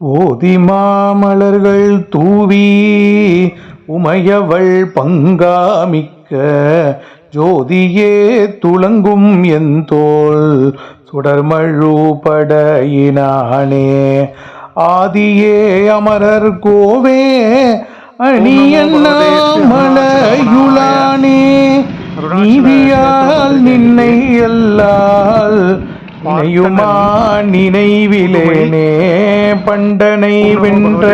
ஓதி மாமலர்கள் தூவி உமையவள் பங்காமிக்க ஜோதியே துளங்கும் என் தோள் சுடர்மழு படையினானே. ஆதியே அமரர் கோவே அணியண்ணாமலையுளானே நினையுமா நினைவிலேனே பண்டனை வென்ற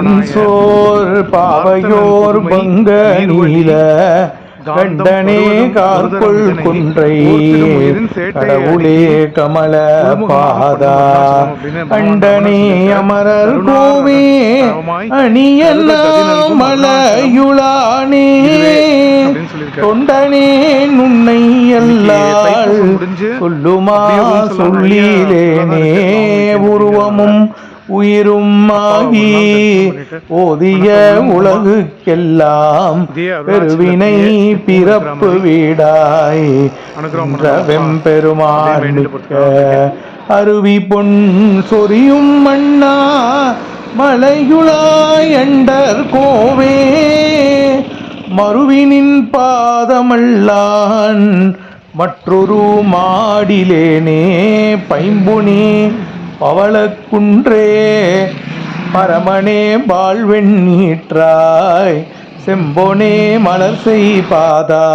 இன்சோர் பாவையோர் பங்க நீல கண்டனே கார்கொள் குன்றை. கடவுளே கமல பாதா. அண்டனே அமரர் கோவே. அணியெல்லாம் மலையுளானே. தொண்டனே எல்லாள் சொல்லுமா சொல்லிலேனே உருவமும் உயிரும் ஆகி ஓதிய உலகுக்கெல்லாம் பெருவினை பிறப்பு வீடாய். வெம்பெருமானுக்க அருவி பொன் சொரியும் மண்ணா மலையுளாய் அண்டர் கோவே. மறுவினின் பாதமல்லான் மற்றொரு மாடிலேனே பைம்புனி பவளக்குன்றே. பரமனே வாழ்வெண் நீற்றாய் செம்பொனே மலர் செய்பாதா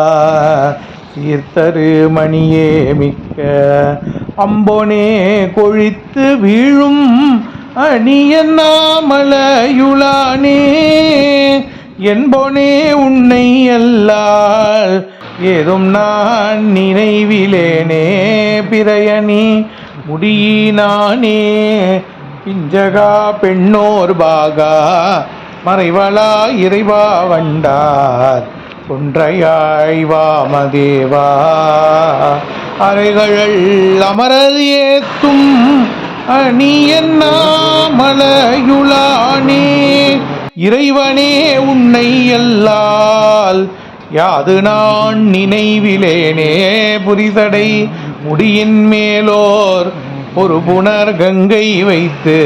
சீர்த்தரு மணியே மிக்க அம்பொனே கொழித்து வீழும் அணியண்ணாமலையுளானே என்பொனே உன்னை அல்லால் ஏதும் நான் நினைவிலேனே பிரயணி முடியினானே பிஞ்சகா பெண்ணோர் பாகா மறைவளா இறைவா வண்டார் கொன்றையாய் வாமதேவா அறைகள் அமரர் ஏத்தும் அணியண்ணாமலையுளானே இறைவனே உன்னை அல்லால் யாது நான் நினைவிலேனே புரிசடை முடியின் மேலோர் ஒரு புனர் கங்கை வைத்து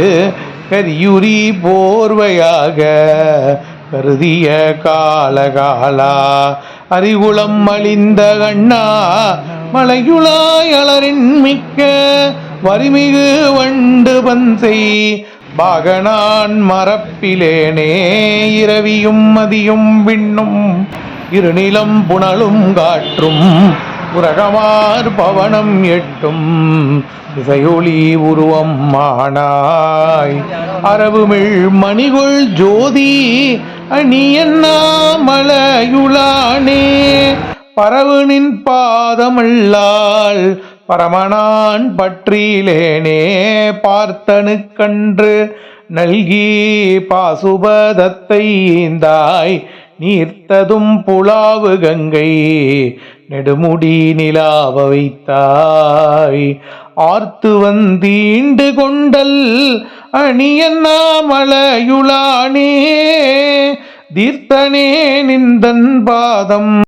கரியுரி போர்வையாக கருதிய காலகாலா. அறிகுளம் அழிந்த கண்ணா மலையுளாயளரின் மிக்க வரிமிகு வண்டு பன்சை பாகனான் மரப்பிலேனே இரவியும் மதியும் விண்ணும் இருநிலம் புனலும் காற்றும் உரகமார் பவனம் எட்டும். திசையொளி உருவம் மானாய். அரவுமிழ் மணிகுள் ஜோதி அணியண்ணாமலையுளானே பரவுனின் பாதமல்லால் பரமனான் பற்றிலேனே. பார்த்தனுக்கன்று நல்கி பாசுபதத்தை ஈந்தாய். நீர்த்ததும் புலாவு கங்கை நெடுமுடி நிலாவ வைத்தாய். ஆர்த்து வந்தீண்டு கொண்டல் அணியண்ணாமலையுளானே தீர்த்தனே நிந்தன் பாதம்